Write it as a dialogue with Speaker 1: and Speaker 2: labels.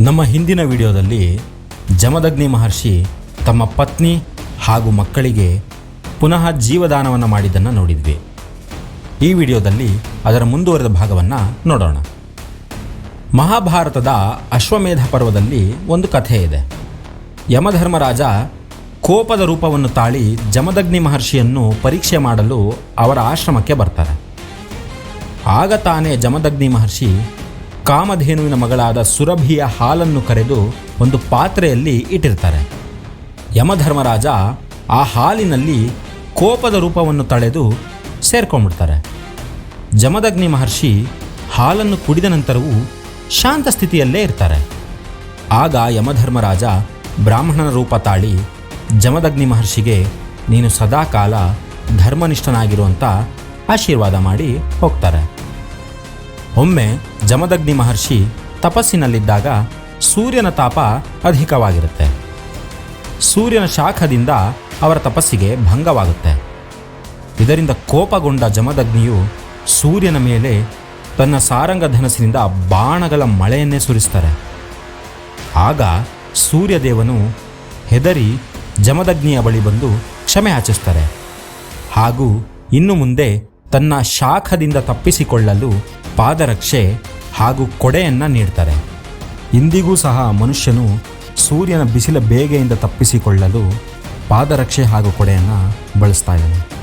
Speaker 1: ನಮ್ಮ ಹಿಂದಿನ ವಿಡಿಯೋದಲ್ಲಿ ಜಮದಗ್ನಿ ಮಹರ್ಷಿ ತಮ್ಮ ಪತ್ನಿ ಹಾಗೂ ಮಕ್ಕಳಿಗೆ ಪುನಃ ಜೀವದಾನವನ್ನು ಮಾಡಿದ್ದನ್ನು ನೋಡಿದ್ವಿ. ಈ ವಿಡಿಯೋದಲ್ಲಿ ಅದರ ಮುಂದುವರೆದ ಭಾಗವನ್ನು ನೋಡೋಣ. ಮಹಾಭಾರತದ ಅಶ್ವಮೇಧ ಪರ್ವದಲ್ಲಿ ಒಂದು ಕಥೆ ಇದೆ. ಯಮಧರ್ಮರಾಜ ಕೋಪದ ರೂಪವನ್ನು ತಾಳಿ ಜಮದಗ್ನಿ ಮಹರ್ಷಿಯನ್ನು ಪರೀಕ್ಷೆ ಮಾಡಲು ಅವರ ಆಶ್ರಮಕ್ಕೆ ಬರ್ತಾರೆ. ಆಗ ತಾನೇ ಜಮದಗ್ನಿ ಮಹರ್ಷಿ ಕಾಮಧೇನುವಿನ ಮಗಳಾದ ಸುರಭಿಯ ಹಾಲನ್ನು ಕರೆದು ಒಂದು ಪಾತ್ರೆಯಲ್ಲಿ ಇಟ್ಟಿರ್ತಾರೆ. ಯಮಧರ್ಮರಾಜ ಆ ಹಾಲಿನಲ್ಲಿ ಕೋಪದ ರೂಪವನ್ನು ತಳೆದು ಸೇರ್ಕೊಂಡ್ಬಿಡ್ತಾರೆ. ಜಮದಗ್ನಿ ಮಹರ್ಷಿ ಹಾಲನ್ನು ಕುಡಿದ ನಂತರವೂ ಶಾಂತ ಸ್ಥಿತಿಯಲ್ಲೇ ಇರ್ತಾರೆ. ಆಗ ಯಮಧರ್ಮರಾಜ ಬ್ರಾಹ್ಮಣನ ರೂಪ ತಾಳಿ ಜಮದಗ್ನಿ ಮಹರ್ಷಿಗೆ, ನೀನು ಸದಾಕಾಲ ಧರ್ಮನಿಷ್ಠನಾಗಿರುವಂಥ ಆಶೀರ್ವಾದ ಮಾಡಿ ಹೋಗ್ತಾರೆ. ಒಮ್ಮೆ ಜಮದಗ್ನಿ ಮಹರ್ಷಿ ತಪಸ್ಸಿನಲ್ಲಿದ್ದಾಗ ಸೂರ್ಯನ ತಾಪ ಅಧಿಕವಾಗಿರುತ್ತೆ. ಸೂರ್ಯನ ಶಾಖದಿಂದ ಅವರ ತಪಸ್ಸಿಗೆ ಭಂಗವಾಗುತ್ತೆ. ಇದರಿಂದ ಕೋಪಗೊಂಡ ಜಮದಗ್ನಿಯು ಸೂರ್ಯನ ಮೇಲೆ ತನ್ನ ಸಾರಂಗ ಧನಸ್ಸಿನಿಂದ ಬಾಣಗಳ ಮಳೆಯನ್ನೇ ಸುರಿಸ್ತಾರೆ. ಆಗ ಸೂರ್ಯದೇವನು ಹೆದರಿ ಜಮದಗ್ನಿಯ ಬಳಿ ಬಂದು ಕ್ಷಮೆ ಹಾಚಿಸ್ತಾರೆ ಹಾಗೂ ಇನ್ನು ಮುಂದೆ ತನ್ನ ಶಾಖದಿಂದ ತಪ್ಪಿಸಿಕೊಳ್ಳಲು ಪಾದರಕ್ಷೆ ಹಾಗೂ ಕೊಡೆಯನ್ನು ನೀಡ್ತಾರೆ. ಇಂದಿಗೂ ಸಹ ಮನುಷ್ಯನು ಸೂರ್ಯನ ಬಿಸಿಲ ಬೇಗೆಯಿಂದ ತಪ್ಪಿಸಿಕೊಳ್ಳಲು ಪಾದರಕ್ಷೆ ಹಾಗೂ ಕೊಡೆಯನ್ನು ಬಳಸ್ತಾ ಇದ್ದಾನೆ.